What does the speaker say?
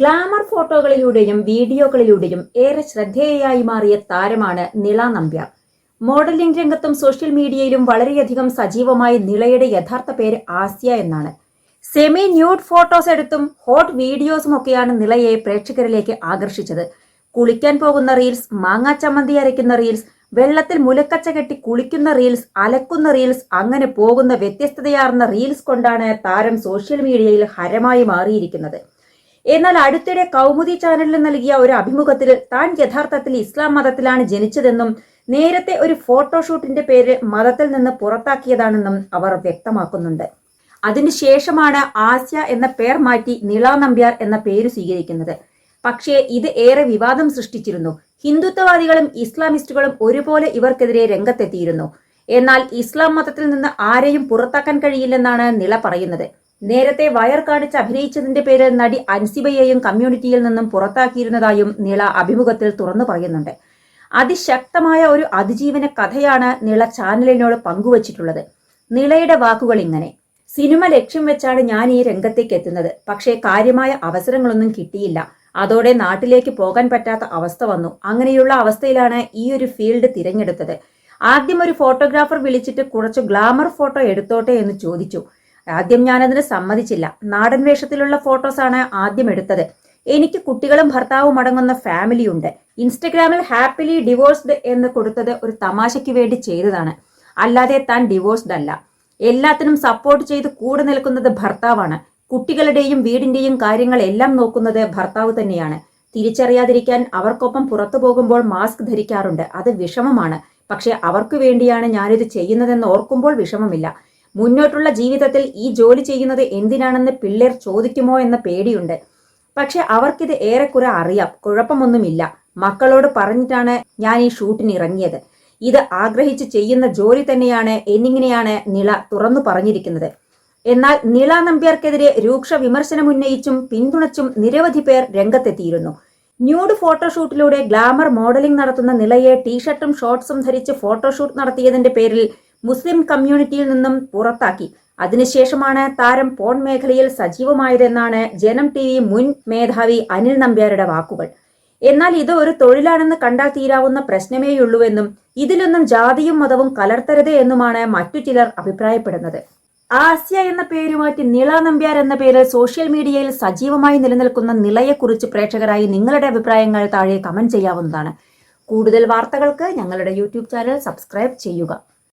Glamour ഫോട്ടോകളിലൂടെയും വീഡിയോകളിലൂടെയും ഏറെ ശ്രദ്ധേയയായി മാറിയ താരമാണ് നിള നമ്പ്യാർ. മോഡലിംഗ് രംഗത്തും സോഷ്യൽ മീഡിയയിലും വളരെയധികം സജീവമായി നിളയുടെ യഥാർത്ഥ പേര് ആസ്യ എന്നാണ്. സെമി ന്യൂഡ് ഫോട്ടോസ് എടുത്തും ഹോട്ട് വീഡിയോസും ഒക്കെയാണ് നിളയെ പ്രേക്ഷകരിലേക്ക് ആകർഷിച്ചത്. കുളിക്കാൻ പോകുന്ന റീൽസ് മാങ്ങാ ചമ്മന്തി അരയ്ക്കുന്ന റീൽസ് വെള്ളത്തിൽ മുലക്കച്ച കെട്ടി കുളിക്കുന്ന റീൽസ് അലക്കുന്ന റീൽസ് അങ്ങനെ പോകുന്ന വ്യത്യസ്തതയാർന്ന റീൽസ് കൊണ്ടാണ് താരം സോഷ്യൽ മീഡിയയിൽ ഹരമായി മാറിയിരിക്കുന്നത്. എന്നാൽ അടുത്തിടെ കൗമുദി ചാനലിന് നൽകിയ ഒരു അഭിമുഖത്തിൽ താൻ യഥാർത്ഥത്തിൽ ഇസ്ലാം മതത്തിലാണ് ജനിച്ചതെന്നും നേരത്തെ ഒരു ഫോട്ടോഷൂട്ടിന്റെ പേര് മതത്തിൽ നിന്ന് പുറത്താക്കിയതാണെന്നും അവർ വ്യക്തമാക്കുന്നുണ്ട്. അതിനുശേഷമാണ് ആസ്യ എന്ന പേർ മാറ്റി നിള നമ്പ്യാർ എന്ന പേര് സ്വീകരിക്കുന്നത്. പക്ഷേ ഇത് ഏറെ വിവാദം സൃഷ്ടിച്ചിരുന്നു. ഹിന്ദുത്വവാദികളും ഇസ്ലാമിസ്റ്റുകളും ഒരുപോലെ ഇവർക്കെതിരെ രംഗത്തെത്തിയിരുന്നു. എന്നാൽ ഇസ്ലാം മതത്തിൽ നിന്ന് ആരെയും പുറത്താക്കാൻ കഴിയില്ലെന്നാണ് നിള പറയുന്നത്. നേരത്തെ വയർ കാണിച്ച് അഭിനയിച്ചതിന്റെ പേരിൽ നടി അൻസിബയെയും കമ്മ്യൂണിറ്റിയിൽ നിന്നും പുറത്താക്കിയിരുന്നതായും നിള അഭിമുഖത്തിൽ തുറന്നു പറയുന്നുണ്ട്. അതിശക്തമായ ഒരു അതിജീവന കഥയാണ് നിള ചാനലിനോട് പങ്കുവച്ചിട്ടുള്ളത്. നിളയുടെ വാക്കുകൾ ഇങ്ങനെ സിനിമ ലക്ഷ്യം വെച്ചാണ് ഞാൻ ഈ രംഗത്തേക്ക് എത്തുന്നത്. പക്ഷേ കാര്യമായ അവസരങ്ങളൊന്നും കിട്ടിയില്ല. അതോടെ നാട്ടിലേക്ക് പോകാൻ പറ്റാത്ത അവസ്ഥ വന്നു. അങ്ങനെയുള്ള അവസ്ഥയിലാണ് ഈ ഒരു ഫീൽഡ് തിരഞ്ഞെടുത്തത്. ആദ്യം ഒരു ഫോട്ടോഗ്രാഫർ വിളിച്ചിട്ട് കുറച്ച് ഗ്ലാമർ ഫോട്ടോ എടുത്തോട്ടെ എന്ന് ചോദിച്ചു. ആദ്യം ഞാനതിന് സമ്മതിച്ചില്ല. നാടൻ വേഷത്തിലുള്ള ഫോട്ടോസാണ് ആദ്യം എടുത്തത്. എനിക്ക് കുട്ടികളും ഭർത്താവും അടങ്ങുന്ന ഫാമിലിയുണ്ട് ഇൻസ്റ്റഗ്രാമിൽ ഹാപ്പിലി ഡിവോഴ്സ്ഡ് എന്ന് കൊടുത്തത് ഒരു തമാശയ്ക്ക് വേണ്ടി ചെയ്തതാണ്. അല്ലാതെ താൻ ഡിവോഴ്സ്ഡ് അല്ല. എല്ലാത്തിനും സപ്പോർട്ട് ചെയ്ത് കൂടെ നിൽക്കുന്നത് ഭർത്താവാണ്. കുട്ടികളുടെയും വീടിന്റെയും കാര്യങ്ങൾ എല്ലാം നോക്കുന്നത് ഭർത്താവ് തന്നെയാണ്. തിരിച്ചറിയാതിരിക്കാൻ അവർക്കൊപ്പം പുറത്തു പോകുമ്പോൾ മാസ്ക് ധരിക്കാറുണ്ട്. അത് വിഷമമാണ്. പക്ഷെ അവർക്ക് വേണ്ടിയാണ് ഞാനിത് ചെയ്യുന്നതെന്ന് ഓർക്കുമ്പോൾ വിഷമമില്ല. മുന്നോട്ടുള്ള ജീവിതത്തിൽ ഈ ജോലി ചെയ്യുന്നത് എന്തിനാണെന്ന് പിള്ളേർ ചോദിക്കുമോ എന്ന പേടിയുണ്ട്. പക്ഷെ അവർക്കിത് ഏറെക്കുറെ അറിയാം. കുഴപ്പമൊന്നുമില്ല. മക്കളോട് പറഞ്ഞിട്ടാണ് ഞാൻ ഈ ഷൂട്ടിന് ഇറങ്ങിയത്. ഇത് ആഗ്രഹിച്ച് ചെയ്യുന്ന ജോലി തന്നെയാണ് എന്നിങ്ങനെയാണ് നിള തുറന്നു പറഞ്ഞിരിക്കുന്നത്. എന്നാൽ നിള നമ്പ്യാർക്കെതിരെ രൂക്ഷ വിമർശനമുന്നയിച്ചും പിന്തുണച്ചും നിരവധി പേർ രംഗത്തെത്തിയിരുന്നു. ന്യൂഡ് ഫോട്ടോഷൂട്ടിലൂടെ ഗ്ലാമർ മോഡലിംഗ് നടത്തുന്ന നിളയെ ടീഷർട്ടും ഷോർട്സും ധരിച്ച് ഫോട്ടോഷൂട്ട് നടത്തിയതിന്റെ പേരിൽ മുസ്ലിം കമ്മ്യൂണിറ്റിയിൽ നിന്നും പുറത്താക്കി. അതിനുശേഷമാണ് താരം പോൺ മേഖലയിൽ സജീവമായതെന്നാണ് ജനം ടി വി മുൻ മേധാവി അനിൽ നമ്പ്യാരുടെ വാക്കുകൾ. എന്നാൽ ഇത് ഒരു തൊഴിലാണെന്ന് കണ്ടാൽ തീരാവുന്ന പ്രശ്നമേയുള്ളൂവെന്നും ഇതിലൊന്നും ജാതിയും മതവും കലർത്തരുത് എന്നുമാണ് മറ്റു ചിലർ അഭിപ്രായപ്പെടുന്നത്. ആസ്യ എന്ന പേരുമാറ്റി നിള നമ്പ്യാർ എന്ന പേര് സോഷ്യൽ മീഡിയയിൽ സജീവമായി നിലനിൽക്കുന്ന നിളയെക്കുറിച്ച് പ്രേക്ഷകരായി നിങ്ങളുടെ അഭിപ്രായങ്ങൾ താഴെ കമന്റ് ചെയ്യാവുന്നതാണ്. കൂടുതൽ വാർത്തകൾക്ക് ഞങ്ങളുടെ യൂട്യൂബ് ചാനൽ സബ്സ്ക്രൈബ് ചെയ്യുക.